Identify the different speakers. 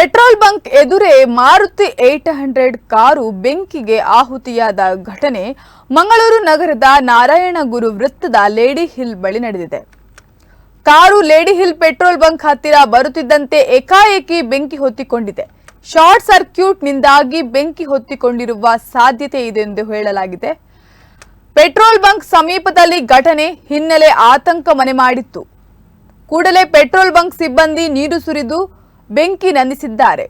Speaker 1: Petrol bunk ಎದುರೇ Maruti eight hundred car ಬೆಂಕಿಗೆ ಆಹುತಿಯಾದ ಘಟನೆ ಮಂಗಳೂರು ನಗರದ ನಾರಾಯಣಗುರು ವೃತ್ತದ ಲೇಡಿ ಹಿಲ್ ಬಳಿ ನಡೆದಿದೆ. Car Lady Hill petrol bunk ಹತ್ತಿರ ಬರುತ್ತಿದ್ದಂತೆ ಏಕಾಏಕಿ ಬೆಂಕಿ ಹೊತ್ತಿಕೊಂಡಿದೆ. ಶಾರ್ಟ್ ಸರ್ಕ್ಯೂಟ್ ನಿಂದಾಗಿ ಬೆಂಕಿ ಹೊತ್ತಿಕೊಂಡಿರುವ ಸಾಧ್ಯತೆ ಇದೆ ಎಂದು ಹೇಳಲಾಗಿದೆ. ಪೆಟ್ರೋಲ್ ಬಂಕ್ ಸಮೀಪದಲ್ಲಿ ಘಟನೆ ಹಿನ್ನೆಲೆ ಆತಂಕ ಮನೆ ಮಾಡಿತ್ತು. ಕೂಡಲೇ ಪೆಟ್ರೋಲ್ ಬಂಕ್ ಸಿಬ್ಬಂದಿ ನೀರು ಸುರಿದು ಬೆಂಕಿ ನಂದಿಸಿದ್ದಾರೆ.